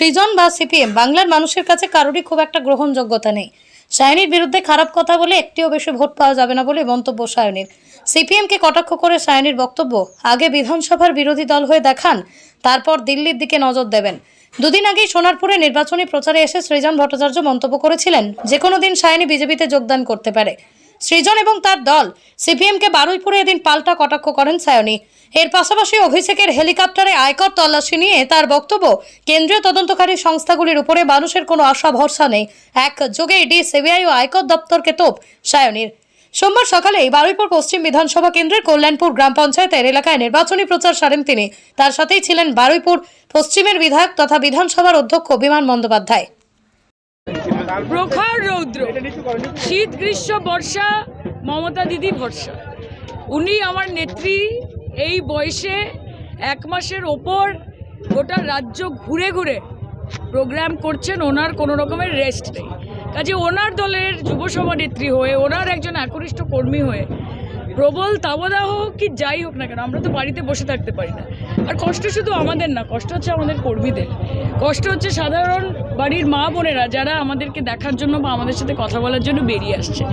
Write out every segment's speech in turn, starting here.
সৃজন বা সিপিএম, বাংলার মানুষের কাছে কারোরই খুব একটা গ্রহণযোগ্যতা নেই। সায়নীর বিরুদ্ধে খারাপ কথা বলে একটিও বেশি ভোট পাওয়া যাবে না বলে মন্তব্য সায়নীর সিপিএমকে কটাক্ষ করে সায়নীর বক্তব্য, আগে বিধানসভার বিরোধী দল হয়ে দেখান, তারপর দিল্লির দিকে নজর দেবেন। দুদিন আগেই সোনারপুরে নির্বাচনী প্রচারে এসে সৃজন ভট্টাচার্য মন্তব্য করেছিলেন যে কোনো দিন সায়নী বিজেপিতে যোগদান করতে পারে। সৃজন এবং তার দল, সিপিএমকে বারুইপুরে এদিন পাল্টা কটাক্ষ করেন সায়নী এর পাশাপাশি অভিষেকের হেলিকপ্টারে আয়কর তল্লাশি নিয়ে তার বক্তব্য কেন্দ্রীয় তদন্তকারী সংস্থাগুলির উপরে মানুষের কোনো আশা, ভরসা নেই। এক যোগে ইডি সিবিআই ও আয়কর দপ্তরকে তোপ সায়নীর। সোমবার সকালে বারুইপুর পশ্চিম বিধানসভা কেন্দ্রের কল্যাণপুর গ্রাম পঞ্চায়েতের এলাকায় নির্বাচনী প্রচার সারেন তিনি। তার সাথেই ছিলেন বারুইপুর পশ্চিমের বিধায়ক তথা বিধানসভার অধ্যক্ষ বিমান বন্দ্যোপাধ্যায়। প্রখর রৌদ্র, শীত, গ্রীষ্ম, বর্ষা, মমতা দিদি ভরসা। উনি আমার নেত্রী এই বয়সে এক মাসের ওপর গোটা রাজ্য ঘুরে ঘুরে প্রোগ্রাম করছেন, ওনার কোনো রকমের রেস্ট নেই। কাজে ওনার দলের যুব সভানেত্রী হয়ে, ওনার একজন একনিষ্ঠ কর্মী হয়ে, প্রবল তাবদাহ কি যাই হোক না কেন, আমরা তো বাড়িতে বসে থাকতে পারি না। আর কষ্ট শুধু আমাদের না, কষ্ট হচ্ছে আমাদের কর্মীদের। কষ্ট হচ্ছে সাধারণ বাড়ির মা বোনেরা, যারা আমাদেরকে দেখার জন্য বা আমাদের সাথে কথা বলার জন্য বেরিয়ে আসছে।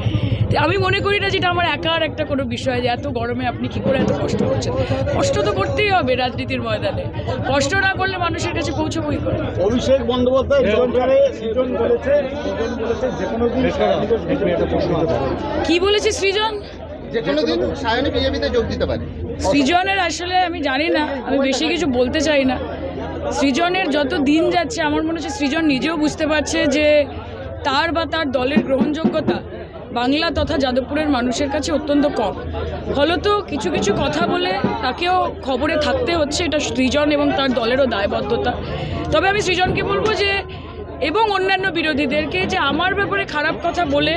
আমি মনে করি না যেটা আমার একার একটা কোনো বিষয় যে এত গরমে আপনি কি করে এত কষ্ট করছেন। কষ্ট তো করতেই হবে রাজনীতির ময়দানে। কষ্ট না করলে মানুষের কাছে পৌঁছবো কি করে? অভিষেক বন্দ্যোপাধ্যায় সৃজন বলেছে যে কোনো দিন সায়নীকে বিজেপিতে যোগ দিতে পারে। কি বলেছে সৃজন? যে কোনো দিন সায়নী বিজেপিতে যোগ দিতে পারে। সৃজনের আসলে আমি জানি না আমি বেশি কিছু বলতে চাই না। সৃজনের যত দিন যাচ্ছে আমার মনে হচ্ছে সৃজন নিজেও বুঝতে পারছে যে তার বা তার দলের গ্রহণযোগ্যতা বাংলা তথা যাদবপুরের মানুষের কাছে অত্যন্ত কম। ফলত কিছু কিছু কথা বলে তাকেও খবরে থাকতে হচ্ছে, এটা সৃজন এবং তার দলেরও দায়বদ্ধতা। তবে আমি সৃজনকে বলব যে এবং অন্যান্য বিরোধীদেরকে যে আমার ব্যাপারে খারাপ কথা বলে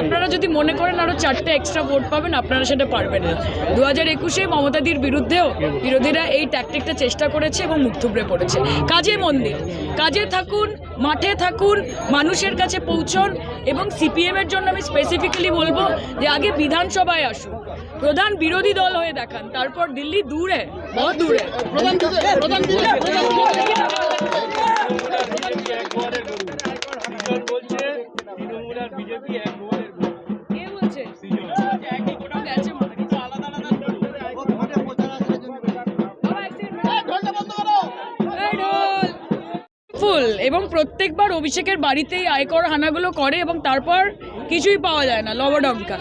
আপনারা যদি মনে করেন আরও চারটে এক্সট্রা ভোট পাবেন, আপনারা সেটা পারবেন না। দু হাজার একুশে মমতাদির বিরুদ্ধেও বিরোধীরা এই ট্যাকটিকটা চেষ্টা করেছে এবং মুখ থুবড়ে পড়েছে। কাজে মন দিন কাজে থাকুন, মাঠে থাকুন, মানুষের কাছে পৌঁছন এবং সিপিএমের জন্য আমি স্পেসিফিক্যালি বলব যে আগে বিধানসভায় আসুন, প্রধান বিরোধী দল হয়ে দেখান, তারপর দিল্লি দূরে বহু দূরে ফুল এবং প্রত্যেকবার অভিষেকের বাড়িতেই আয়কর হানাগুলো করে এবং তারপর কিছুই পাওয়া যায় না লবডঙ্কা।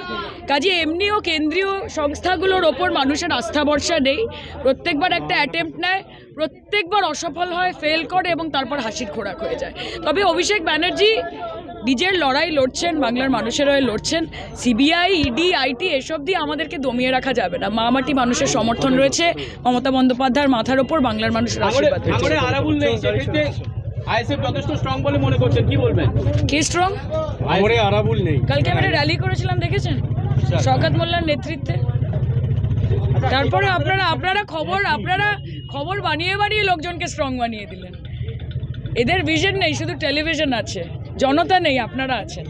কাজে এমনিও কেন্দ্রীয় সংস্থাগুলোর ওপর মানুষের আস্থা ভরসা নেই। প্রত্যেকবার একটা অ্যাটেম্প্ট নেয় প্রত্যেকবার অসফল হয় ফেল করে এবং তারপর হাসির খোরাক হয়ে যায়। তবে অভিষেক ব্যানার্জি নিজের লড়াই লড়ছেন বাংলার মানুষের হয়ে লড়ছেন। সিবিআই ইডি আইটি এসব দিয়ে আমাদেরকে দমিয়ে রাখা যাবে না। মা মাটি মানুষের সমর্থন রয়েছে মমতা বন্দ্যোপাধ্যায়ের মাথার ওপর বাংলার মানুষের আশীর্বাদ আইএসএফ যথেষ্ট স্ট্রং বলে মনে করছেন কি বলবেন? কে স্ট্রং আরাবুল নেই। কালকে আমরা র্যালি করেছিলাম দেখেছেন? শওকত মোল্লার নেতৃত্বে। তারপরে আপনারা আপনারা খবর আপনারা খবর বানিয়ে বানিয়ে লোকজনকে স্ট্রং বানিয়ে দিলেন। এদের ভিশন নেই শুধু টেলিভিশন আছে। জনতা নেই আপনারা আছেন।